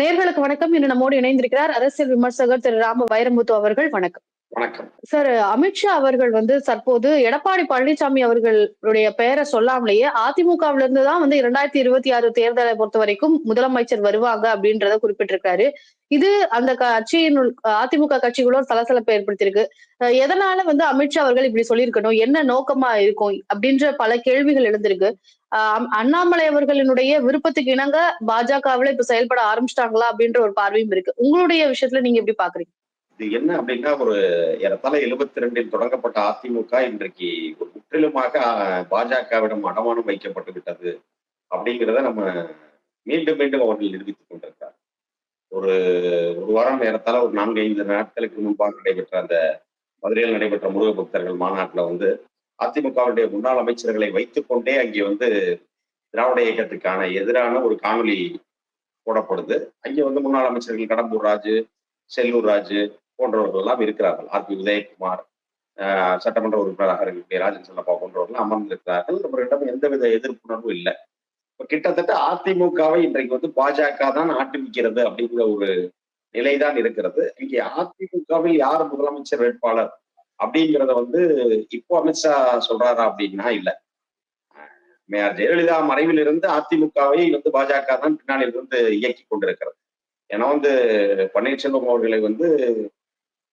நேர்களுக்கு வணக்கம். இன்று நம்மோடு இணைந்திருக்கிறார் அரசியல் விமர்சகர் திரு ராம வைரமுத்து அவர்கள். வணக்கம். வணக்கம். சார் அமித்ஷா அவர்கள் வந்து தற்போது எடப்பாடி பழனிசாமி அவர்களுடைய பெயரை சொல்லாமலேயே அதிமுகவில இருந்து தான் வந்து இரண்டாயிரத்தி இருபத்தி ஆறு தேர்தலை பொறுத்த வரைக்கும் முதலமைச்சர் வருவாங்க அப்படின்றத குறிப்பிட்டிருக்காரு இது அந்த கட்சியின் அதிமுக கட்சிகளோட சலசலப்பை ஏற்படுத்தியிருக்கு. எதனால வந்து அமித்ஷா அவர்கள் இப்படி சொல்லியிருக்கணும்? என்ன நோக்கமா இருக்கும்? அப்படின்ற பல கேள்விகள் எழுந்திருக்கு. அண்ணாமலை அவர்களினுடைய விருப்பத்துக்கு இணங்க பாஜகவுல இப்ப செயல்பட ஆரம்பிச்சிட்டாங்களா அப்படின்ற ஒரு பார்வையும் இருக்கு. உங்களுடைய விஷயத்துல நீங்க எப்படி பாக்குறீங்க? இது என்ன அப்படின்னா ஒரு ஏறத்தாழ எழுபத்தி ரெண்டில் தொடங்கப்பட்ட அதிமுக இன்றைக்கு ஒரு முற்றிலுமாக பாஜகவிடம் அடமானம் வைக்கப்பட்டு விட்டது அப்படிங்கிறத நம்ம மீண்டும் மீண்டும் அவர்கள் நிரூபித்துக் கொண்டிருக்கார் ஒரு ஒரு வாரம் ஏறத்தாழ ஒரு நான்கு ஐந்து நாட்களுக்கு முன்பாக நடைபெற்ற அந்த மதுரையில் நடைபெற்ற முருக பக்தர்கள் மாநாட்டில் வந்து அதிமுகவுடைய முன்னாள் அமைச்சர்களை வைத்துக்கொண்டே அங்கே வந்து திராவிட இயக்கத்துக்கான எதிரான ஒரு காணொளி போடப்படுது. அங்கே வந்து முன்னாள் அமைச்சர்கள் கடம்பூர் ராஜு செல்லூர் ராஜு போன்றவர்கள் எல்லாம் இருக்கிறார்கள். ஆர். பி. உதயகுமார் ஆஹ் சட்டமன்ற உறுப்பினராக இருக்கக்கூடிய ராஜன் செல்லப்பா போன்றவர்கள் அமர்ந்திருக்கிறார்கள். அவர்களிடம் எந்தவித எதிர்ப்புணர்வும் இல்லை. இப்ப கிட்டத்தட்ட அதிமுகவை இன்றைக்கு வந்து பாஜக தான் ஆட்டுவிக்கிறது அப்படிங்கிற ஒரு நிலைதான் இருக்கிறது. இங்கே அதிமுகவில் யார் முதலமைச்சர் வேட்பாளர் அப்படிங்கிறத வந்து இப்போ அமித்ஷா சொல்றாரா அப்படின்னா இல்ல. ஜெயலலிதா மறைவில் இருந்து அதிமுகவை வந்து பாஜக தான் பின்னாளில் இருந்து இயக்கி கொண்டிருக்கிறது. ஏன்னா வந்து பன்னீர்செல்வம் அவர்களை வந்து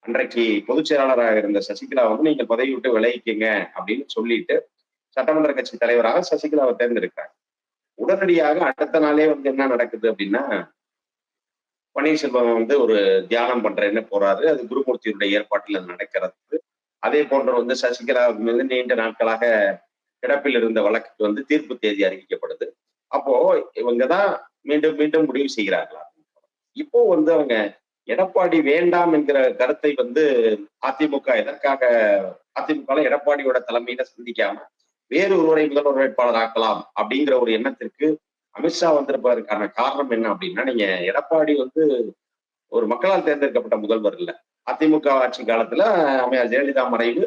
அன்றைக்கு பொதுச் செயலாளராக இருந்த சசிகலா வந்து நீங்கள் பதவி விட்டு விலகிக்கங்க அப்படின்னு சொல்லிட்டு சட்டமன்ற கட்சி தலைவராக சசிகலாவை தேர்ந்தெடுக்கிறாங்க உடனடியாக அடுத்த நாளே வந்து என்ன நடக்குது அப்படின்னா பன்னீர்செல்வம் வந்து ஒரு தியானம் பண்றேன்னு போறாரு. அது குருமூர்த்தியுடைய ஏற்பாட்டில் அது நடக்கிறது. அதே போன்ற வந்து சசிகலா மீது நீண்ட நாட்களாக கிடப்பில் இருந்த வழக்குக்கு வந்து தீர்ப்பு தேதி அறிவிக்கப்படுது. அப்போ இவங்க தான் மீண்டும் மீண்டும் முடிவு செய்கிறார்களா? இப்போ வந்து அவங்க எடப்பாடி வேண்டாம் என்கிற கருத்தை வந்து அதிமுக எதற்காக அதிமுக எடப்பாடியோட தலைமையில சிந்திக்காம வேறு ஒருவரை முதல்வர் வேட்பாளர் ஆக்கலாம் அப்படிங்கிற ஒரு எண்ணத்திற்கு அமித்ஷா வந்திருப்பதற்கான காரணம் என்ன அப்படின்னா நீங்க எடப்பாடி வந்து ஒரு மக்களால் தேர்ந்தெடுக்கப்பட்ட முதல்வர் இல்ல. அதிமுக ஆட்சி காலத்துல அம்மையார் ஜெயலலிதா மறைவு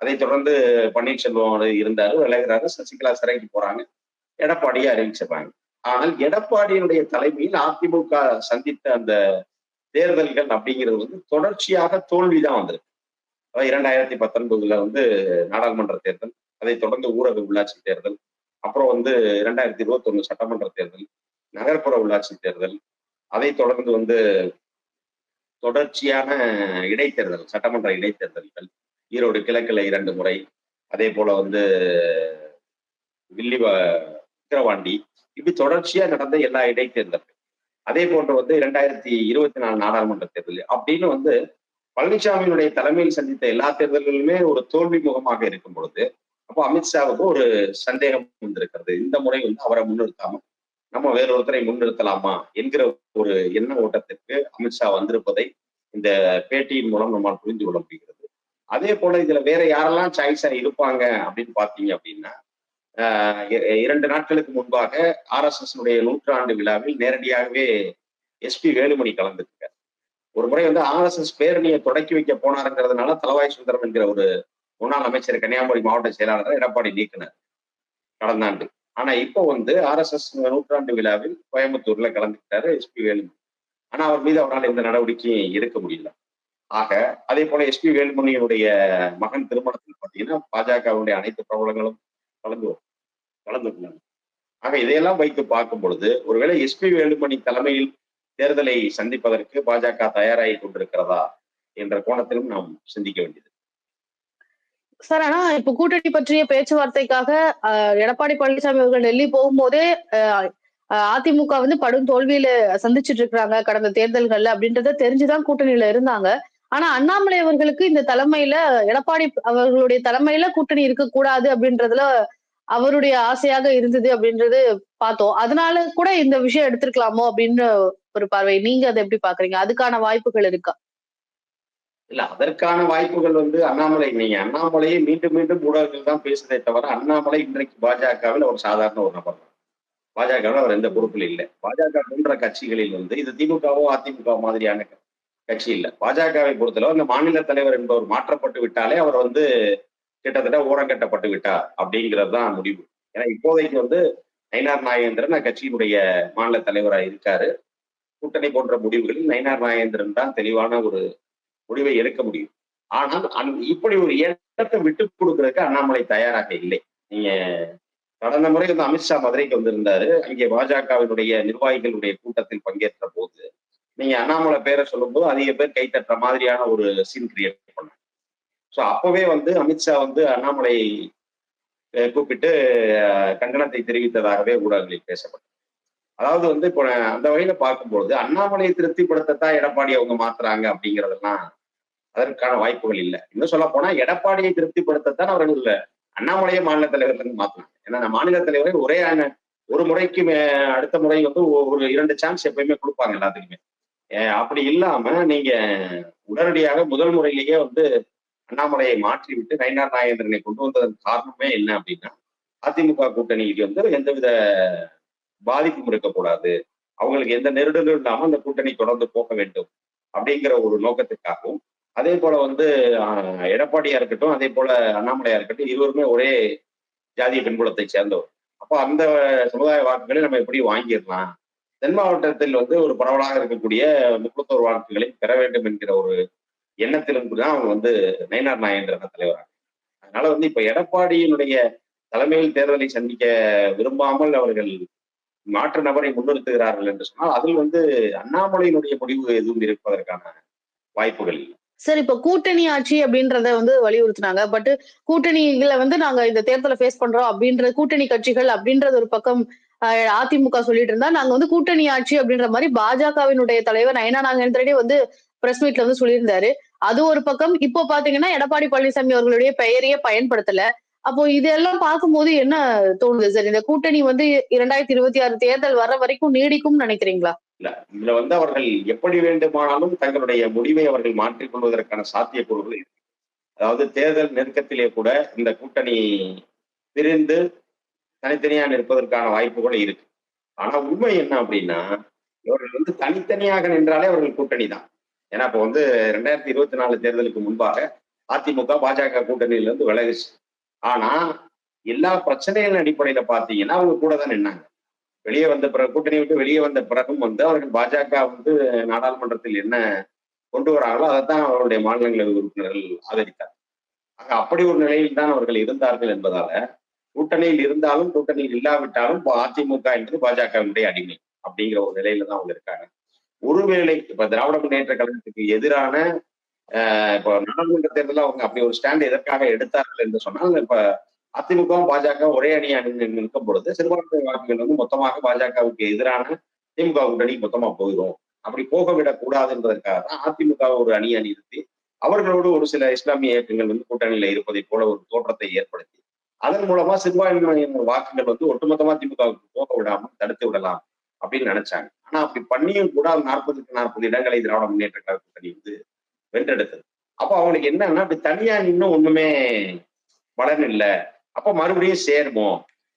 அதை தொடர்ந்து பன்னீர்செல்வம் இருந்தாரு விலகிறாரு சசிகலா சிறைக்கு போறாங்க எடப்பாடியை அறிவிச்சிருப்பாங்க ஆனால் எடப்பாடியினுடைய தலைமையில் அதிமுக சந்தித்த அந்த தேர்தல்கள் அப்படிங்கிறது வந்து தொடர்ச்சியாக தோல்விதான் வந்திருக்கு. அதாவது இரண்டாயிரத்தி பத்தொன்பதுல வந்து நாடாளுமன்ற தேர்தல் அதைத் தொடர்ந்து ஊரக உள்ளாட்சி தேர்தல் அப்புறம் வந்து இரண்டாயிரத்தி இருபத்தி ஒண்ணு சட்டமன்ற தேர்தல் நகர்ப்புற உள்ளாட்சி தேர்தல் அதைத் தொடர்ந்து வந்து தொடர்ச்சியான இடைத்தேர்தல் சட்டமன்ற இடைத்தேர்தல்கள் ஈரோடு கிழக்கில் இரண்டு முறை அதே போல வந்து வில்லி விக்கிரவாண்டி இப்படி தொடர்ச்சியா நடந்த எல்லா இடைத்தேர்தல்கள். அதே போன்று வந்து இரண்டாயிரத்தி இருபத்தி நாலு நாடாளுமன்ற தேர்தல் அப்படின்னு வந்து பழனிசாமியினுடைய தலைமையில் சந்தித்த எல்லா தேர்தல்களுமே ஒரு தோல்வி முகமாக இருக்கும் பொழுது அப்போ அமித்ஷாவுக்கு ஒரு சந்தேகம் வந்திருக்கிறது. இந்த முறை வந்து அவரை முன்னிறுத்தாம நம்ம வேறொருத்தரை முன்னிறுத்தலாமா என்கிற ஒரு எண்ண ஓட்டத்திற்கு அமித்ஷா வந்திருப்பதை இந்த பேட்டியின் மூலம் நம்மால் புரிந்து கொள்ள முடிகிறது. அதே போல இதுல வேற யாரெல்லாம் சாய்ஸா இருப்பாங்க அப்படின்னு பாத்தீங்க அப்படின்னா இரண்டு நாட்களுக்கு முன்பாக ஆர் எஸ் எஸ் நூற்றாண்டு விழாவில் நேரடியாகவே எஸ்பி வேலுமணி கலந்துருக்கார் ஒரு முறை வந்து ஆர் எஸ் எஸ் பேரணியை தொடக்கி வைக்க போனாருங்கிறதுனால தலவாய் சுந்தரம் என்கிற ஒரு முன்னாள் அமைச்சர் கன்னியாகுமரி மாவட்ட செயலாளர் எடப்பாடி நீக்கினார் கடந்த ஆண்டு. ஆனா இப்போ வந்து ஆர் எஸ் எஸ் நூற்றாண்டு விழாவில் கோயம்புத்தூர்ல கலந்துக்கிட்டாரு எஸ்பி வேலுமணி. ஆனா அவர் மீது அவரால் எந்த நடவடிக்கையும் எடுக்க முடியல. ஆக அதே போல எஸ்பி வேலுமணியினுடைய மகன் திருமணத்தில் பார்த்தீங்கன்னா பாஜகவுடைய அனைத்து பிரபலங்களும் கலந்து கலந்து ஆக இதையெல்லாம் வைத்து பார்க்கும் பொழுது ஒருவேளை எஸ்பி வேலுமணி தலைமையில் தேர்தலை சந்திப்பதற்கு பாஜக தயாராகி கொண்டிருக்கிறதா என்ற கோணத்திலும் நாம் சிந்திக்க வேண்டியது. சார் ஆனா இப்ப கூட்டணி பற்றிய பேச்சுவார்த்தைக்காக எடப்பாடி பழனிசாமி அவர்கள் டெல்லி போகும்போதே அதிமுக வந்து படும் தோல்வியில சந்திச்சுட்டு இருக்கிறாங்க கடந்த தேர்தல்கள்ல அப்படின்றத தெரிஞ்சுதான் கூட்டணியில இருந்தாங்க. ஆனா அண்ணாமலை அவர்களுக்கு இந்த தலைமையில எடப்பாடி அவர்களுடைய தலைமையில கூட்டணி இருக்கக்கூடாது அப்படின்றதுல அவருடைய ஆசையாக இருந்தது அப்படின்றது பார்த்தோம். அதனால கூட இந்த விஷயம் எடுத்திருக்கலாமோ அப்படின்னு ஒரு பார்வை. நீங்க அதை எப்படி பாக்குறீங்க அதுக்கான வாய்ப்புகள் இருக்கா? இல்ல அதற்கான வாய்ப்புகள் வந்து அண்ணாமலை நீங்க அண்ணாமலையை மீண்டும் மீண்டும் ஊடகங்கள் தான் பேசுதே தவிர அண்ணாமலை இன்றைக்கு பாஜகவில் ஒரு சாதாரண ஒரு நபர். பாஜகவில் அவர் எந்த பொறுப்பில் இல்லை. பாஜக போன்ற கட்சிகளில் வந்து இது திமுகவோ அதிமுக மாதிரியான கட்சி இல்லை. பாஜகவை பொறுத்தளவு அந்த மாநில தலைவர் என்பவர் மாற்றப்பட்டு விட்டாலே அவர் வந்து கிட்டத்தட்ட ஓரங்கட்டப்பட்டு விட்டார் அப்படிங்கிறது தான் முடிவு. ஏன்னா இப்போதைக்கு வந்து நயினார் நாகேந்திரன் கட்சியினுடைய மாநில தலைவராக இருக்காரு. கூட்டணி போன்ற முடிவுகளில் நயினார் நாகேந்திரன் தான் தெளிவான ஒரு முடிவை எடுக்க முடியும். ஆனால் அந் இப்படி ஒரு இடத்தை விட்டு கொடுக்கறதுக்கு அண்ணாமலை தயாராக இல்லை. நீங்க கடந்த முறை வந்து அமித்ஷா மதுரைக்கு வந்திருந்தாரு. அங்கே பாஜகவினுடைய நிர்வாகிகளுடைய கூட்டத்தில் பங்கேற்ற போது நீங்க அண்ணாமலை பேரை சொல்லும்போது அதிக பேர் கைத்தட்டுற மாதிரியான ஒரு சீன் கிரியேட் பண்ணாங்க. ஸோ அப்பவே வந்து அமித்ஷா வந்து அண்ணாமலை கூப்பிட்டு கண்டனத்தை தெரிவித்ததாகவே ஊடகங்களில் பேசப்பட்டது. அதாவது வந்து இப்போ அந்த வகையில பார்க்கும்பொழுது அண்ணாமலையை திருப்திப்படுத்தத்தான் எடப்பாடி அவங்க மாத்துறாங்க அப்படிங்கிறதெல்லாம் அதற்கான வாய்ப்புகள் இல்லை. இன்னும் சொல்ல போனா எடப்பாடியை திருப்திப்படுத்தத்தான் அவர்கள் அண்ணாமலையை மாநில தலைவர்கள் மாத்தினாங்க. ஏன்னா மாநில தலைவரை ஒரே ஆன- ஒரு முறைக்கு அடுத்த முறை வந்து ஒரு இரண்டு சான்ஸ் எப்பயுமே கொடுப்பாங்க எல்லாத்துக்குமே. அப்படி இல்லாம நீங்க உடனடியாக முதல் முறையிலேயே வந்து அண்ணாமலையை மாற்றி விட்டு நயினார் நாகேந்திரனை கொண்டு வந்ததன் காரணமே என்ன அப்படின்னா அதிமுக கூட்டணிக்கு வந்து எந்தவித பாதிப்பும் இருக்கக்கூடாது. அவங்களுக்கு எந்த நெருடலும் இல்லாம அந்த கூட்டணி தொடர்ந்து போக வேண்டும் அப்படிங்கிற ஒரு நோக்கத்துக்காகவும் அதே போல வந்து எடப்பாடியா இருக்கட்டும் அதே போல அண்ணாமலையா இருக்கட்டும் இருவருமே ஒரே ஜாதிய பின்புலத்தை சேர்ந்தவர். அப்போ அந்த சமுதாய வாக்குகளை நம்ம எப்படி வாங்கிடலாம்? தென் மாவட்டத்தில் வந்து ஒரு பரவலாக இருக்கக்கூடிய முப்பத்தோரு வாக்குகளை பெற வேண்டும் என்கிற ஒரு எண்ணத்திலும் தான் அவங்க வந்து நயினார் நாகேந்திரன் தலைவர். அதனால வந்து இப்ப எடப்பாடியினுடைய தலைமையில் தேர்தலை சந்திக்க விரும்பாமல் அவர்கள் மாற்று நபரை முன்னிறுத்துகிறார்கள் என்று சொன்னால் அதில் வந்து அண்ணாமலையினுடைய முடிவு எதுவும் இருப்பதற்கான வாய்ப்புகள் இல்லை. சார் இப்ப கூட்டணி ஆட்சி அப்படின்றத வந்து வலியுறுத்தினாங்க. பட் கூட்டணிகளை வந்து நாங்க இந்த தேர்தலை ஃபேஸ் பண்றோம் அப்படின்ற கூட்டணி கட்சிகள் அப்படின்றது ஒரு பக்கம் அஹ், அதிமுக சொல்லிட்டு இருந்தா நாங்க வந்து கூட்டணி ஆட்சி அப்படின்ற மாதிரி பாஜகவினுடைய தலைவர் நயனா நாகேந்திரனே வந்து பிரஸ் மீட்ல வந்து சொல்லியிருந்தாரு. அது ஒரு பக்கம் இப்போ பாத்தீங்கன்னா எடப்பாடி பழனிசாமி அவர்களுடைய பெயரையே பயன்படுத்தல. அப்போ இதெல்லாம் பார்க்கும்போது என்ன தோணுது சார்? இந்த கூட்டணி வந்து இரண்டாயிரத்தி இருபத்தி ஆறு தேர்தல் வர வரைக்கும் நீடிக்கும்னு நினைக்கிறீங்களா? இல்ல இதுல வந்து அவர்கள் எப்படி வேண்டுமானாலும் தங்களுடைய முடிவை அவர்கள் மாற்றிக் கொள்வதற்கான சாத்தியக்கூறுகள் இருக்கு. அதாவது தேர்தல் நெருக்கத்திலே கூட இந்த கூட்டணி பிரிந்து தனித்தனியா நிற்பதற்கான வாய்ப்புகள் இருக்கு. ஆனா உண்மை என்ன அப்படின்னா இவர்கள் வந்து தனித்தனியாக நின்றாலே அவர்கள் கூட்டணி தான் ஏன்னா இப்போ வந்து ரெண்டாயிரத்தி இருபத்தி நாலு தேர்தலுக்கு முன்பாக அதிமுக பாஜக கூட்டணியில இருந்து விலகுச்சு. ஆனா எல்லா பிரச்சனைகளின் அடிப்படையில பாத்தீங்கன்னா அவங்க கூட தான் நின்னாங்க. வெளியே வந்த பிறகு கூட்டணி விட்டு வெளியே வந்த பிறகும் வந்து அவர்கள் பாஜக வந்து நாடாளுமன்றத்தில் என்ன கொண்டு வராங்களோ அதைத்தான் அவருடைய மாநிலங்களவை உறுப்பினர்கள் ஆதரித்தார் ஆக அப்படி ஒரு நிலையில் தான் அவர்கள் இருந்தார்கள் என்பதால கூட்டணியில் இருந்தாலும் கூட்டணியில் இல்லாவிட்டாலும் அதிமுக என்பது பாஜகவினுடைய அடிமை அப்படிங்கிற ஒரு நிலையில தான் அவங்க இருக்காங்க. ஒருவேளை இப்ப திராவிட முன்னேற்ற கழகத்துக்கு எதிரான இப்போ இப்ப நாடாளுமன்ற தேர்தலில் அவங்க அப்படி ஒரு ஸ்டாண்ட் எதற்காக எடுத்தார்கள் என்று சொன்னால் இப்ப அதிமுகவும் பாஜக ஒரே அணி அணி நிற்கும் பொழுது சிறுபான்மை வாக்குகள் வந்து மொத்தமாக பாஜகவுக்கு எதிரான திமுக கூட்டணி மொத்தமா போயிடும் அப்படி போக விடக்கூடாது என்பதற்காக தான் அதிமுக ஒரு அணி அணி நிறுத்தி அவர்களோடு ஒரு சில இஸ்லாமிய இயக்கங்கள் வந்து கூட்டணியில இருப்பதை போல ஒரு தோற்றத்தை ஏற்படுத்தி அதன் மூலமா சிறுபான்மையினர் வாக்குகள் வந்து ஒட்டுமொத்தமா திமுகவுக்கு போக விடாமல் தடுத்து விடலாம் அப்படின்னு நினைச்சாங்க. ஆனா அப்படி பண்ணியும் கூட நாற்பதுக்கு நாற்பது இடங்களை திராவிட முன்னேற்ற கழக கூட்டணி வந்து வென்றெடுத்தது. அப்போ அவங்களுக்கு என்னன்னா அப்படி தனியா இன்னும் ஒண்ணுமே பலன் இல்லை. அப்ப மறுபடியும் சேருமோ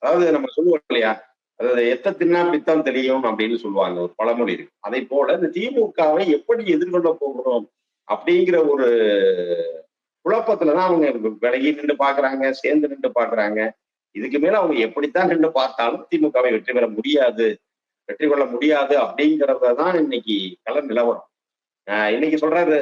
அதாவது நம்ம சொல்லுவோம் இல்லையா? அதாவது எத்த தின்னா பித்தம் தெரியும் அப்படின்னு சொல்லுவாங்க. ஒரு பழமொழி இருக்கு. அதை போல இந்த திமுகவை எப்படி எதிர்கொள்ள போகிறோம் அப்படிங்கிற ஒரு குழப்பத்துலதான் அவங்க விலகி நின்று பாக்குறாங்க சேர்ந்து நின்று பாக்குறாங்க இதுக்கு மேல அவங்க எப்படித்தான் நின்று பார்த்தாலும் திமுகவை வெற்றி பெற முடியாது. வெற்றி கொள்ள முடியாது அப்படிங்கிறத தான் இன்னைக்கு கலர் நிலவரம். ஆஹ் இன்னைக்கு சொல்றாரு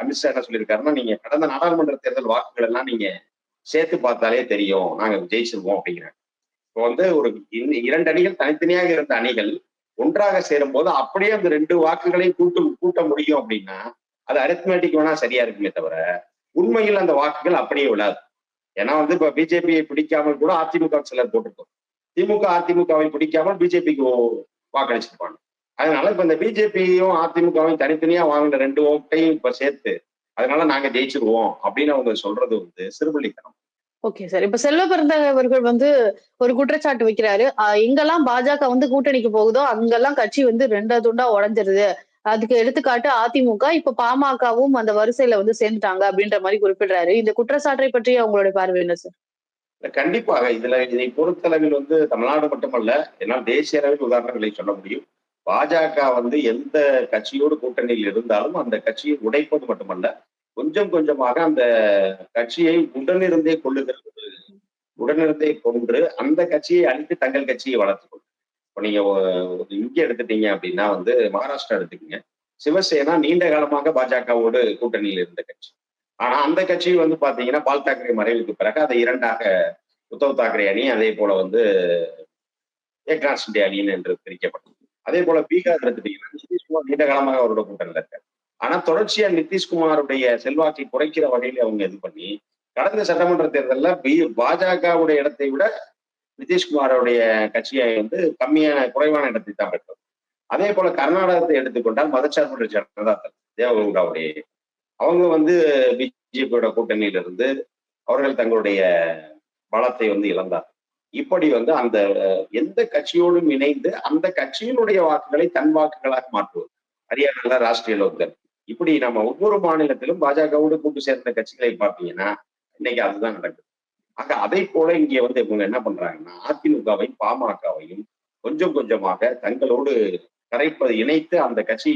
அமித்ஷா என்ன சொல்லியிருக்காருன்னா நீங்க கடந்த நாடாளுமன்ற தேர்தல் வாக்குகள் எல்லாம் நீங்க சேர்த்து பார்த்தாலே தெரியும் நாங்க ஜெயிச்சிருவோம் அப்படிங்கிறாங்க இப்போ வந்து ஒரு இரண்டு அணிகள் தனித்தனியாக இருந்த அணிகள் ஒன்றாக சேரும் போது அப்படியே அந்த ரெண்டு வாக்குகளையும் கூட்டு கூட்ட முடியும் அப்படின்னா அது அரித்மேட்டிக் வேணா சரியா இருக்குமே தவிர உண்மையில் அந்த வாக்குகள் அப்படியே விழாது. ஏன்னா வந்து இப்ப பிஜேபியை பிடிக்காமல் கூட அதிமுக சிலர் போட்டிருக்கோம். திமுக அதிமுகவை பிடிக்காமல் பிஜேபிக்கு வாக்களிச்சிருப்பாங்க. அதனால இப்ப இந்த பிஜேபியும் அதிமுகவும் தனித்தனியா வாங்கின ரெண்டு ஓட்டையும் இப்ப சேர்த்து அதனால நாங்க ஜெயிச்சிருவோம் அப்படின்னு அவங்க சொல்றது வந்து சிறுபள்ளித்தனம். ஓகே சார் இப்ப செல்வ பிறந்தவர்கள் வந்து ஒரு குற்றச்சாட்டு வைக்கிறாரு. எங்கெல்லாம் பாஜக வந்து கூட்டணிக்கு போகுதோ அங்கெல்லாம் கட்சி வந்து ரெண்டா துண்டா உடஞ்சிருது. அதுக்கு எடுத்துக்காட்டு அதிமுக இப்ப பாமகவும் அந்த வரிசையில வந்து சேர்ந்துட்டாங்க அப்படின்ற மாதிரி குறிப்பிடுறாரு. இந்த குற்றச்சாட்டை பற்றி அவங்களுடைய பார்வை என்ன சார் கண்டிப்பாக இதுல இதை பொறுத்தளவில் வந்து தமிழ்நாடு மட்டுமல்ல என்னால் தேசிய அளவில் உதாரணங்களை சொல்ல முடியும். பாஜக வந்து எந்த கட்சியோடு கூட்டணியில் இருந்தாலும் அந்த கட்சியை உடைப்பது மட்டுமல்ல கொஞ்சம் கொஞ்சமாக அந்த கட்சியை உடனிருந்தே கொள்ளுகிறது உடனிருந்தே கொன்று அந்த கட்சியை அழித்து தங்கள் கட்சியை வளர்த்துக் இப்போ நீங்க இங்கே எடுத்துட்டீங்க அப்படின்னா வந்து மகாராஷ்டிரா எடுத்துக்கீங்க. சிவசேனா நீண்ட காலமாக பாஜகவோடு கூட்டணியில் இருந்த கட்சி. ஆனா அந்த கட்சி வந்து பாத்தீங்கன்னா பால் தாக்கரே மறைவுக்கு பிறகு அதை இரண்டாக உத்தவ் தாக்கரே அணி அதே போல வந்து ஏக்நாத் சிண்டே அணின்னு என்று பிரிக்கப்பட்டது. அதே போல பீகார் எடுத்துட்டீங்கன்னா நிதிஷ்குமார் நீண்ட காலமாக அவரோட கூட்டணியில் இருக்காரு. ஆனா தொடர்ச்சியா நிதிஷ்குமாருடைய செல்வாக்கை குறைக்கிற வகையில அவங்க இது பண்ணி கடந்த சட்டமன்ற தேர்தலில் பி பாஜகவுடைய இடத்தை விட நிதிஷ்குமாரோடைய கட்சியை வந்து கம்மியான குறைவான இடத்தை தான் பெற்றது அதே போல கர்நாடகத்தை எடுத்துக்கொண்டால் மதச்சார்பற்ற ஜனதா தள் தேவகவுடாவுடைய அவங்க வந்து பிஜேபியோட கூட்டணியில இருந்து அவர்கள் தங்களுடைய பலத்தை வந்து இழந்தார் இப்படி வந்து அந்த எந்த கட்சியோடும் இணைந்து அந்த கட்சியினுடைய வாக்குகளை தன் வாக்குகளாக மாற்றுவது. ஹரியானால ராஷ்டிரிய லோக்தள் இப்படி நம்ம ஒவ்வொரு மாநிலத்திலும் பாஜகவோடு கூட்டு சேர்ந்த கட்சிகளை பார்த்தீங்கன்னா இன்னைக்கு அதுதான் நடக்குது. ஆக அதை போல இங்கே வந்து இவங்க என்ன பண்றாங்கன்னா அதிமுகவையும் பாமகவையும் கொஞ்சம் கொஞ்சமாக தங்களோடு கரைப்பது இணைத்து அந்த கட்சி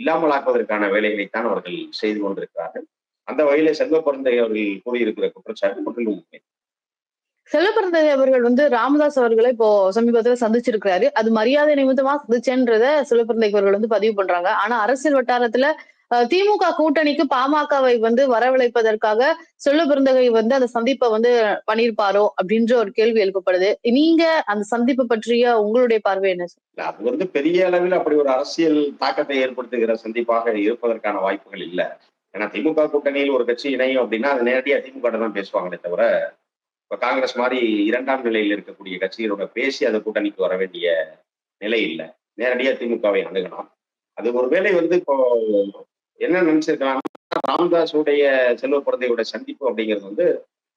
இல்லாமலாக்குவதற்கான வேலைகளைத்தான் அவர்கள் செய்து கொண்டிருக்கிறார்கள். அந்த வகையில செல்வ பிறந்தை அவர்கள் கூறியிருக்கிற குற்றச்சாட்டு முற்றிலும் உண்மை செல்வபிறந்தகை அவர்கள் வந்து ராமதாஸ் அவர்களை இப்போ சமீபத்துல சந்திச்சிருக்கிறாரு. அது மரியாதை நிமித்தமா சந்திச்சேன்றத செல்வபிறந்தகை அவர்கள் வந்து பதிவு பண்றாங்க. ஆனா அரசியல் வட்டாரத்துல திமுக கூட்டணிக்கு பாமகவை வந்து வரவழைப்பதற்காக செல்வபிறந்தகை வந்து அந்த சந்திப்பை வந்து பண்ணியிருப்பாரோ அப்படின்ற ஒரு கேள்வி எழுப்பப்படுது. நீங்க அந்த சந்திப்பு பற்றிய உங்களுடைய பார்வை என்ன அது வந்து பெரிய அளவில் அப்படி ஒரு அரசியல் தாக்கத்தை ஏற்படுத்துகிற சந்திப்பாக இருப்பதற்கான வாய்ப்புகள் இல்லை. ஏன்னா திமுக கூட்டணியில் ஒரு கட்சி இணையும் அப்படின்னா அது நேரடியாக திமுக தான் பேசுவாங்களே தவிர இப்ப காங்கிரஸ் மாதிரி இரண்டாம் நிலையில் இருக்கக்கூடிய கட்சிகளோட பேசி அந்த கூட்டணிக்கு வர வேண்டிய நிலை இல்லை. நேரடியாக திமுகவை அணுகலாம். அது ஒருவேளை வந்து இப்போ என்ன நினைச்சிருக்கலாம் ராமதாஸுடைய செல்வ குழந்தையோட சந்திப்பு அப்படிங்கிறது வந்து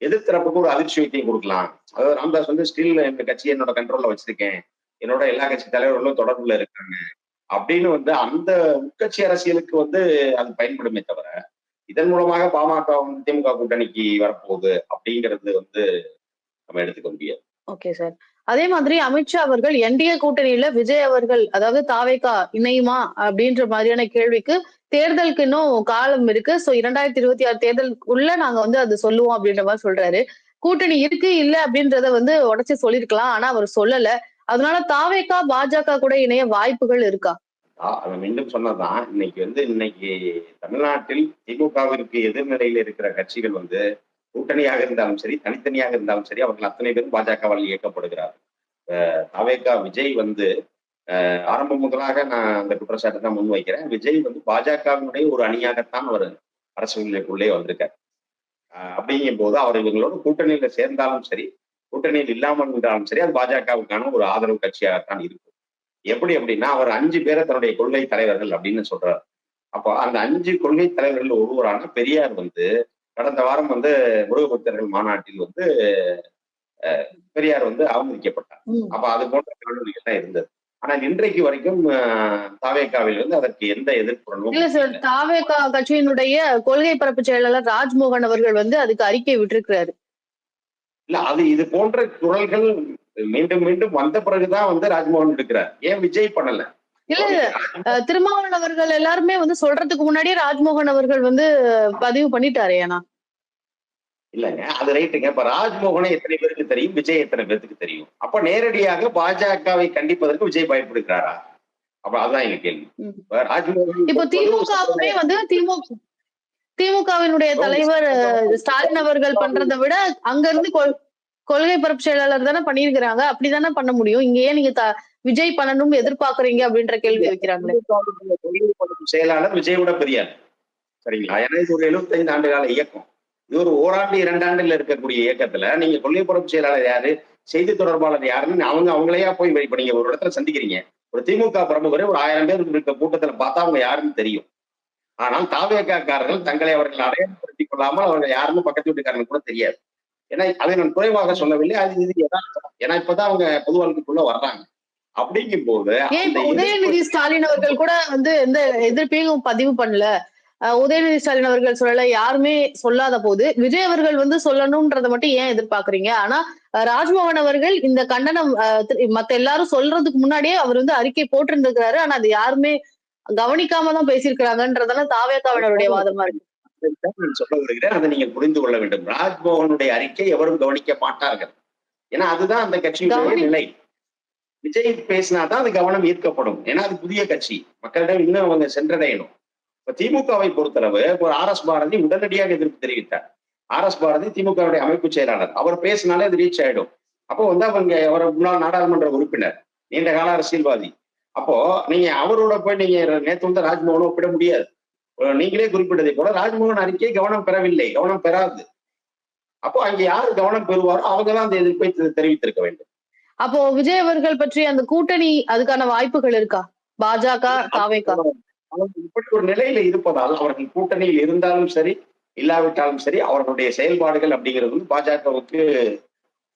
எதிர்த்தரப்புக்கு ஒரு அதிர்ச்சியத்தையும் கொடுக்கலாம். அதாவது ராம்தாஸ் வந்து ஸ்டில் இந்த கட்சியை என்னோட கண்ட்ரோல்ல வச்சிருக்கேன். என்னோட எல்லா கட்சி தலைவர்களும் தொடர்புல இருக்காங்க. அப்படின்னு வந்து அந்த உட்கட்சி அரசியலுக்கு வந்து அது பயன்படுமே தவிர இதன் மூலமாக பாமக வந்து திமுக கூட்டணிக்கு வரப்போகுது அப்படிங்கிறது வந்து நம்ம எடுத்துக்க முடியாது. ஓகே சார் அதே மாதிரி அமித்ஷா அவர்கள் என்டிஏ கூட்டணியில விஜய் அவர்கள் அதாவது தாவேக்கா இணையுமா அப்படின்ற மாதிரியான கேள்விக்கு தேர்தலுக்கு இன்னும் காலம் இருக்கு. சோ இரண்டாயிரத்தி இருபத்தி ஆறு தேர்தலுக்குள்ள நாங்க வந்து அது சொல்லுவோம் அப்படின்ற மாதிரி சொல்றாரு. கூட்டணி இருக்கு இல்ல அப்படின்றத வந்து உடச்சு சொல்லிருக்கலாம் ஆனா அவர் சொல்லல. அதனால தாவேக்கா பாஜக கூட இணைய வாய்ப்புகள் இருக்கா? மீண்டும் சொன்னதான் இன்னைக்கு வந்து இன்னைக்கு தமிழ்நாட்டில் திமுகவிற்கு எதிர்நிலையில் இருக்கிற கட்சிகள் வந்து கூட்டணியாக இருந்தாலும் சரி தனித்தனியாக இருந்தாலும் சரி அவர்கள் அத்தனை பேரும் பாஜகவால் இயக்கப்படுகிறார் அவேகா விஜய் வந்து ஆரம்பம் முதலாக நான் அந்த குற்றச்சாட்டை தான் முன்வைக்கிறேன். விஜய் வந்து பாஜகவினுடைய ஒரு அணியாகத்தான் அவர் அரசியலுக்குள்ளே வந்திருக்கார். அப்படிங்கும் போது அவர் இவங்களோட கூட்டணியில சேர்ந்தாலும் சரி கூட்டணியில் இல்லாமல் இருந்தாலும் சரி அது பாஜகவுக்கான ஒரு ஆதரவு கட்சியாகத்தான் இருக்கும். எப்படி அப்படின்னா அவர் அஞ்சு பேரை தன்னுடைய கொள்கை தலைவர்கள் அப்படின்னு சொல்றாரு. அப்போ அந்த அஞ்சு கொள்கை தலைவர்கள் ஒருவரான பெரியார் வந்து கடந்த வாரம் வந்து முருகபக்தர்கள் மாநாட்டில் வந்து பெரியார் வந்து அவமதிக்கப்பட்டார். அப்ப அது போன்ற காணொலிகள் தான் இருந்தது. ஆனால் இன்றைக்கு வரைக்கும் அஹ், தாவேகாவில் வந்து அதற்கு எந்த எதிர்ப்புறனும் இல்ல சார் தாவேகா கட்சியினுடைய கொள்கை பரப்பு செயலாளர் ராஜ்மோகன் அவர்கள் வந்து அதுக்கு அறிக்கை விட்டிருக்கிறாரு. இல்ல அது இது போன்ற குரல்கள் மீண்டும் மீண்டும் வந்த பிறகுதான் வந்து ராஜ்மோகன் எடுக்கிறார். ஏன் விஜய் பண்ணல? இல்ல திருமாவளவன் அவர்கள் எல்லாருமே வந்து சொல்றதுக்கு முன்னாடியே ராஜ்மோகன் அவர்கள் வந்து பதிவு பண்ணிட்டாரு ஏன்னா இல்லைங்க அது ரைட்டுங்க. இப்ப ராஜ்மோகனை எத்தனை பேருக்கு தெரியும்? விஜய் எத்தனை பேருக்கு தெரியும்? அப்ப நேரடியாக பாஜகவை கண்டிப்பதற்கு விஜய் பயப்படுகிறாரா அப்ப அதுதான் எங்க கேள்வி. ராஜ்மோகன் இப்போ திமுகவுமே வந்து திமுக திமுகவினுடைய தலைவர் ஸ்டாலின் அவர்கள் பண்றதை விட அங்க இருந்து கொள்- கொள்கை பரப்பு செயலாளர் தானே பண்ணியிருக்கிறாங்க. அப்படிதானே பண்ண முடியும். இங்க ஏன் நீங்க விஜய் பண்ணணும் எதிர்பார்க்கறீங்க அப்படின்ற கேள்வி வைக்கிறாங்களே. செயலாளர் விஜயோட பெரியார். சரிங்களா? ஏன்னா இது ஒரு 75 ஆண்டு கால இயக்கம். இது ஒரு ஓராண்டு இரண்டாண்டுல இருக்கக்கூடிய இயக்கத்துல நீங்க கொள்ளைப்புறம் செயலாளர் யாரு? செய்தி தொடர்பாளர் யாருன்னு அவங்க அவங்களையா போய் இப்ப நீங்க ஒரு இடத்துல சந்திக்கிறீங்க. ஒரு திமுக பிரமுகரை ஒரு ஆயிரம் பேர் இருக்க கூட்டத்துல பார்த்தா அவங்க யாருன்னு தெரியும். ஆனால் தாவேக்காரர்கள் தங்களை அவர்கள் அடையாளப்படுத்திக் கொள்ளாமல் அவங்க யாருன்னு பக்கத்து வீட்டுக்காரங்க கூட தெரியாது. ஏன்னா அதை நான் குறைவாக சொல்லவில்லை. அது இது ஏன்னா இப்பதான் அவங்க பொது வாழ்க்கைக்குள்ள வர்றாங்க. அப்படிங்கும் போது உதயநிதி ஸ்டாலின் அவர்கள் கூட வந்து எந்த எதிர்ப்பையும் பதிவு பண்ணல. உதயநிதி ஸ்டாலின் அவர்கள் சொல்லல யாருமே சொல்லாத போது விஜய் அவர்கள் வந்து சொல்லணும்ன்றத மட்டும் ஏன் எதிர்பார்க்கறீங்க? ஆனா ராஜ்மோகன் அவர்கள் இந்த கண்டனம் மத்த எல்லாரும் சொல்றதுக்கு முன்னாடியே அவர் வந்து அறிக்கை போட்டிருந்திருக்கிறாரு. ஆனா அது யாருமே கவனிக்காம தான் பேசியிருக்கிறாங்கன்றதால தாவேக்காவினருடைய வாதமா இருக்கு. சொல்ல வருகிறேன். அதை நீங்கள் புரிந்து கொள்ள வேண்டும். ராஜ்மோகனுடைய அறிக்கை எவரும் கவனிக்க மாட்டார்கள். ஏன்னா அதுதான் அந்த கட்சியுடைய கவனி- நிலை. விஜய் பேசினாதான் அது கவனம் ஈர்க்கப்படும். ஏன்னா அது புதிய கட்சி. மக்களிடம் இன்னும் அவங்க சென்றடையணும். இப்ப திமுகவை பொறுத்தளவு ஒரு ஆர் எஸ் பாரதி உடனடியாக எதிர்ப்பு தெரிவித்தார். ஆர் எஸ் பாரதி திமுகவுடைய அமைப்பு செயலாளர். அவர் பேசினாலே அது ரீச் ஆயிடும். அப்போ வந்து அவங்க அவர் முன்னாள் நாடாளுமன்ற உறுப்பினர். நீண்ட கால அரசியல்வாதி. அப்போ நீங்க அவரோட போய் நீங்க நேத்து வந்து ராஜ்மோகனை ஒப்பிட முடியாது. நீங்களே குறிப்பிட்டதை போல ராஜ்மோகன் அறிக்கை கவனம் பெறவில்லை. கவனம் பெறாது. அப்போ அங்க யார் கவனம் பெறுவாரோ அவங்க தான் அந்த எதிர்ப்பை தெரிவித்திருக்க வேண்டும். அப்போ விஜய் அவர்கள் பற்றி அந்த கூட்டணி அதுக்கான வாய்ப்புகள் இருக்கா? பாஜக தாவேகா? இப்படி ஒரு நிலையில இருப்பதால் அவர்கள் கூட்டணியில் இருந்தாலும் சரி இல்லாவிட்டாலும் சரி அவர்களுடைய செயல்பாடுகள் அப்படிங்கிறது வந்து பாஜகவுக்கு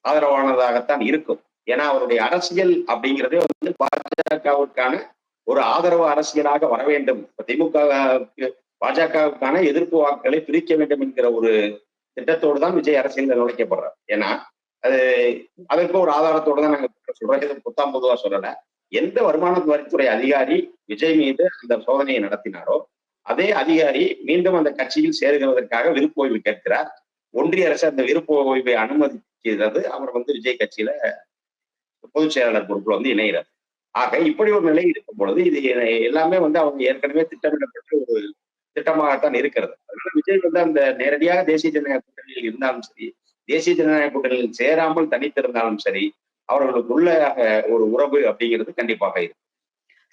ஆதரவானதாகத்தான் இருக்கும். ஏன்னா அவருடைய அரசியல் அப்படிங்கிறதே வந்து பாஜகவுக்கான ஒரு ஆதரவு அரசியலாக வர வேண்டும். திமுக பாஜகவுக்கான எதிர்ப்பு வாக்குகளை பிரிக்க வேண்டும் என்கிற ஒரு திட்டத்தோடு தான் விஜய் அரசியல் நுழைக்கப்படுறார். ஏன்னா அது அதற்கு ஒரு ஆதாரத்தோட தான் நாங்க சொல்றோம். இது புத்தாம் பொதுவா சொல்லல. எந்த வருமான வரித்துறை அதிகாரி விஜய் மீது அந்த சோதனையை நடத்தினாரோ அதே அதிகாரி மீண்டும் அந்த கட்சியில் சேருகிறதற்காக விருப்ப ஓய்வு கேட்கிறார். ஒன்றிய அரசு அந்த விருப்ப ஓய்வை அனுமதிக்கிறது. அவர் வந்து விஜய் கட்சியில பொதுச் செயலாளர் பொறுப்புல வந்து இணைகிறார். ஆக இப்படி ஒரு நிலை இருக்கும் பொழுது இது எல்லாமே வந்து அவங்க ஏற்கனவே திட்டமிடப்பட்டு ஒரு திட்டமாகத்தான் இருக்கிறது. அதனால விஜய் வந்து அந்த நேரடியாக தேசிய ஜனநாயக கூட்டணியில் இருந்தாலும் சரி தேசிய ஜனநாயக கூட்டணியில் சேராமல் தனித்திருந்தாலும் சரி அவர்களுக்குள்ள ஒரு உறவு அப்படிங்கிறது கண்டிப்பாக இருக்கு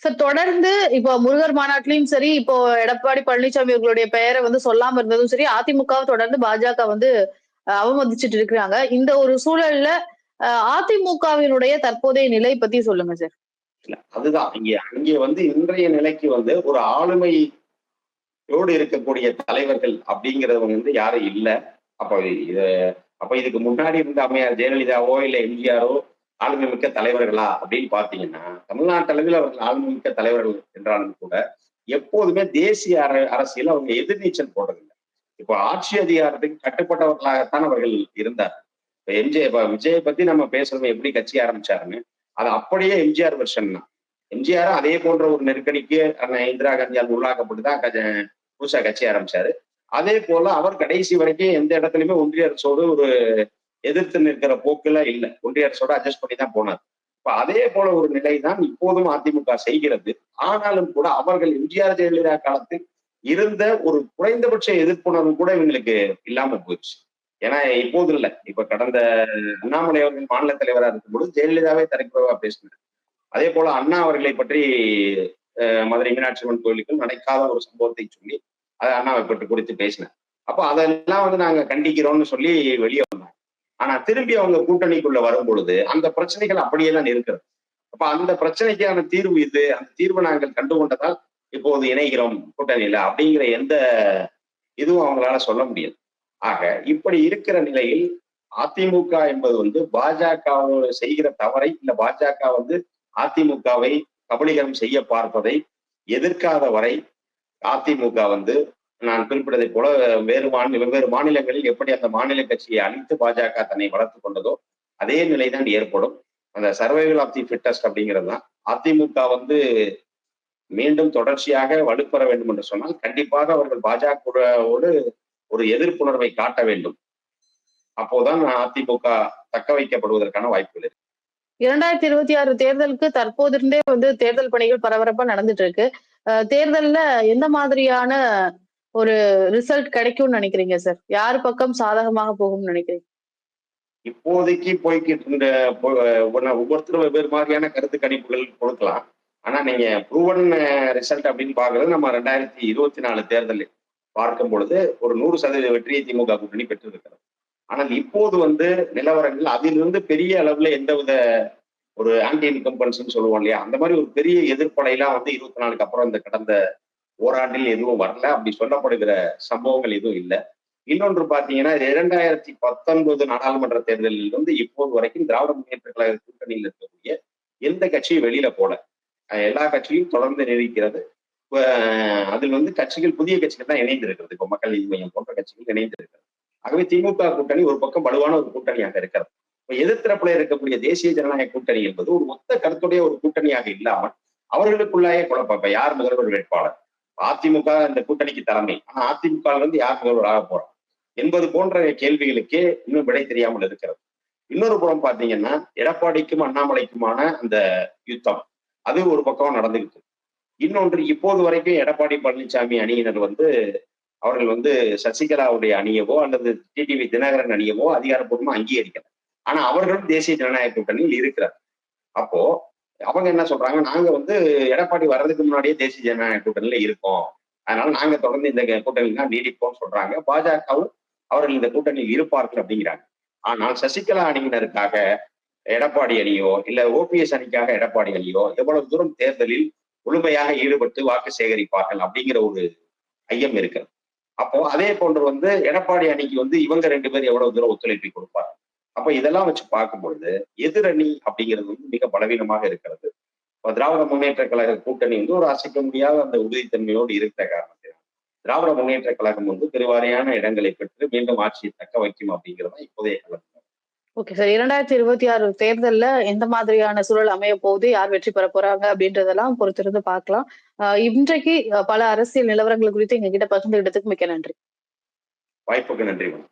சார் தொடர்ந்து இப்போ முருகர் மாநாட்டிலையும் சரி இப்போ எடப்பாடி பழனிசாமி அவர்களுடைய பெயரை வந்து சொல்லாம இருந்ததும் சரி அதிமுக தொடர்ந்து பாஜக வந்து அவமதிச்சிட்டு இருக்கிறாங்க. இந்த ஒரு சூழல்ல அதிமுகவினுடைய தற்போதைய நிலை பத்தி சொல்லுங்க சார். அதுதான். இங்க அங்கே வந்து இன்றைய நிலைக்கு வந்து ஒரு ஆளுமையோடு இருக்கக்கூடிய தலைவர்கள் அப்படிங்கிறவங்க வந்து யாரும் இல்ல. அப்ப இது அப்ப இதுக்கு முன்னாடி இருந்த அம்மையார் ஜெயலலிதாவோ இல்ல எம்ஜிஆரோ ஆளுமை மிக்க தலைவர்களா அப்படின்னு பாத்தீங்கன்னா தமிழ்நாட்டு அளவில் அவர்கள் ஆளுமை மிக்க தலைவர்கள் என்றாலும் கூட எப்போதுமே தேசிய அர அரசியல் அவங்க எதிர்நீச்சல் போடுறதில்லை. இப்போ ஆட்சி அதிகாரத்துக்கு கட்டுப்பட்டவர்களாகத்தான் அவர்கள் இருந்தார் இப்ப எம்ஜே இப்போ விஜயை பத்தி நம்ம பேசுறோம் எப்படி கட்சி ஆரம்பிச்சாருன்னு அது அப்படியே எம்ஜிஆர் வெர்ஷன் தான். எம்ஜிஆர் அதே போன்ற ஒரு நெருக்கடிக்கு அண்ணன் இந்திரா காந்தியால் உள்ளாக்கப்பட்டுதான் கஜ- புதுசா கட்சி ஆரம்பிச்சாரு. அதே போல அவர் கடைசி வரைக்கும் எந்த இடத்துலயுமே ஒன்றிய அரசோடு ஒரு எதிர்த்து நிற்கிற போக்குல இல்ல. ஒன்றிய அரசோட அட்ஜஸ்ட் பண்ணி தான் போனார். இப்ப அதே போல ஒரு நிலை தான் இப்போதும் அதிமுக செய்கிறது. ஆனாலும் கூட அவர்கள் எம்ஜிஆர் ஜெயலலிதா காலத்தில் இருந்த ஒரு குறைந்தபட்ச எதிர்ப்புணர்வு கூட இவங்களுக்கு இல்லாம போச்சு ஏன்னா இப்போது இல்ல. இப்ப கடந்த அண்ணாமலை அவர்கள் மாநில தலைவரா இருக்கும்போது ஜெயலலிதாவே தரைக்குறவா பேசினார். அதே போல அண்ணா அவர்களை பற்றி அஹ், மதுரை மீனாட்சி அம்மன் கோயிலுக்கு நடக்காத ஒரு சம்பவத்தை சொல்லி அதை அண்ணாவை பற்றி குறித்து பேசினேன். அப்போ அதெல்லாம் வந்து நாங்க கண்டிக்கிறோம்னு சொல்லி வெளியே வந்தாங்க ஆனா திரும்பி அவங்க கூட்டணிக்குள்ள வரும் பொழுது அந்த பிரச்சனைகள் அப்படியே தான் இருக்கிறது. அப்ப அந்த பிரச்சனைக்கான தீர்வு இது. அந்த தீர்வை நாங்கள் கண்டுகொண்டதால் இப்போது இணைகிறோம் கூட்டணியில அப்படிங்கிற எந்த இதுவும் அவங்களால சொல்ல முடியாது ஆக இப்படி இருக்கிற நிலையில் அதிமுக என்பது வந்து பாஜக செய்கிற தவறை இல்ல பாஜக வந்து அதிமுகவை கபலீகரம் செய்ய பார்ப்பதை எதிர்க்காத வரை அதிமுக வந்து நான் குறிப்பிட்டதை போல வேறு மாநில வெவ்வேறு மாநிலங்களில் எப்படி அந்த மாநில கட்சியை அழித்து பாஜக தன்னை வளர்த்து கொண்டதோ அதே நிலைதான் ஏற்படும். அந்த சர்வைவல் ஆஃப் தி ஃபிட்டஸ்ட் அப்படிங்கிறது தான். அதிமுக வந்து மீண்டும் தொடர்ச்சியாக வலுப்பெற வேண்டும் என்று சொன்னால் கண்டிப்பாக அவர்கள் பாஜகவோடு ஒரு எதிர்ப்புணர்வை காட்ட வேண்டும். அப்போதான் அதிமுக தக்க வைக்கப்படுவதற்கான வாய்ப்புகள் இருக்கு. இரண்டாயிரத்தி இருபத்தி ஆறு தேர்தலுக்கு தற்போதிருந்தே வந்து தேர்தல் பணிகள் பரபரப்பா நடந்துட்டு இருக்கு. தேர்தல்ல எந்த மாதிரியான ஒரு ரிசல்ட் கிடைக்கும்னு நினைக்கிறீங்க சார்? யார் பக்கம் சாதகமாக போகும்னு நினைக்கிறீங்க? இப்போதைக்கு போய்கிட்டு இருந்த ஒவ்வொருத்தரும் வெவ்வேறு மாதிரியான கருத்து கணிப்புகள் கொடுக்கலாம். ஆனா நீங்க ப்ரூவன் ரிசல்ட் அப்படின்னு பாக்குறது நம்ம ரெண்டாயிரத்தி இருபத்தி நாலு தேர்தலில் பார்க்கும் பொழுது ஒரு நூறு சதவீத வெற்றியை திமுக கூட்டணி பெற்றிருக்கிறது. ஆனால் இப்போது வந்து நிலவரங்கள் அதிலிருந்து பெரிய அளவுல எந்தவித ஒரு ஆன்டி இன்கம்பன்ஸ் சொல்லுவோம் இல்லையா? அந்த மாதிரி ஒரு பெரிய எதிர்ப்பலையெல்லாம் வந்து இருபத்தி நாலுக்கு அப்புறம் இந்த கடந்த ஓராண்டில் எதுவும் வரல. அப்படி சொல்லப்படுகிற சம்பவங்கள் எதுவும் இல்லை. இன்னொன்று பாத்தீங்கன்னா இரண்டாயிரத்தி பத்தொன்பது நாடாளுமன்ற தேர்தலில் இருந்து இப்போது வரைக்கும் திராவிட முன்னேற்ற கழக கூட்டணியில் இருக்கக்கூடிய எந்த கட்சியும் வெளியில போல. எல்லா கட்சியும் தொடர்ந்து நீடிக்கிறது அதில் வந்து கட்சிகள் புதிய கட்சிகள் தான் இணைந்திருக்கிறது. இப்போ மக்கள் நீதி மையம் போன்ற கட்சிகள் இணைந்திருக்கிறது. ஆகவே திமுக கூட்டணி ஒரு பக்கம் வலுவான ஒரு கூட்டணியாக இருக்கிறது. இப்ப எதிர்த்தரப்புல இருக்கக்கூடிய தேசிய ஜனநாயக கூட்டணி என்பது ஒரு ஒத்த கருத்துடைய ஒரு கூட்டணியாக இல்லாமல் அவர்களுக்குள்ளாயே குழப்பம். இப்ப யார் முதல்வர் வேட்பாளர்? அதிமுக இந்த கூட்டணிக்கு தலைமை. ஆனா அதிமுக வந்து இருந்து யார் முதல்வர் ஆக போறோம் என்பது போன்ற கேள்விகளுக்கே இன்னும் விடை தெரியாமல் இருக்கிறது. இன்னொரு புறம் பாத்தீங்கன்னா எடப்பாடிக்கும் அண்ணாமலைக்குமான அந்த யுத்தம். அது ஒரு பக்கம் நடந்துகிட்டு இன்னொன்று இப்போது வரைக்கும் எடப்பாடி பழனிசாமி அணியினர் வந்து அவர்கள் வந்து சசிகலாவுடைய அணியவோ அல்லது டிடிவி தினகரன் அணியவோ அதிகாரப்பூர்வமா அங்கீகரிக்கல. ஆனா அவர்களும் தேசிய ஜனநாயக கூட்டணியில் இருக்கிறார் அப்போ அவங்க என்ன சொல்றாங்க? நாங்க வந்து எடப்பாடி வர்றதுக்கு முன்னாடியே தேசிய ஜனநாயக கூட்டணியில இருக்கோம். அதனால நாங்க தொடர்ந்து இந்த கூட்டணியில் தான் நீடிப்போம் சொல்றாங்க. பாஜகவும் அவர்கள் இந்த கூட்டணியில் இருப்பார்கள் அப்படிங்கிறாங்க. ஆனால் சசிகலா அணியினருக்காக எடப்பாடி அணியோ இல்ல ஓபிஎஸ் அணிக்காக எடப்பாடி அணியோ எவ்வளவு தூரம் தேர்தலில் முழுமையாக ஈடுபட்டு வாக்கு சேகரிப்பார்கள் அப்படிங்கிற ஒரு ஐயம் இருக்கிறது. அப்போ அதே போன்று வந்து எடப்பாடி அணிக்கு வந்து இவங்க ரெண்டு பேர் எவ்வளவு தூரம் ஒத்துழைப்பு கொடுப்பாங்க அப்ப இதெல்லாம் வச்சு பார்க்கும் பொழுது எதிரணி அப்படிங்கிறது வந்து மிக பலவீனமாக இருக்கிறது. இப்ப திராவிட முன்னேற்ற கழக கூட்டணி வந்து ஒரு அசைக்க முடியாத அந்த உறுதித்தன்மையோடு இருக்கிற காரணத்தினால் திராவிட முன்னேற்ற கழகம் வந்து பெருவாரியான இடங்களை பெற்று மீண்டும் ஆட்சியை தக்க வைக்கும் அப்படிங்கிறது இப்போதைய கலந்து ஓகே சார் இரண்டாயிரத்தி இருபத்தி ஆறு தேர்தல்ல எந்த மாதிரியான சூழல் அமைய போகுது யார் வெற்றி பெற போறாங்க அப்படின்றதெல்லாம் பொறுத்திருந்து பார்க்கலாம். இன்றைக்கு பல அரசியல் நிலவரங்கள் குறித்து எங்க கிட்ட பகிர்ந்துகிட்டதுக்கு மிக்க நன்றி. வாய்ப்புக்கு நன்றி மேடம்.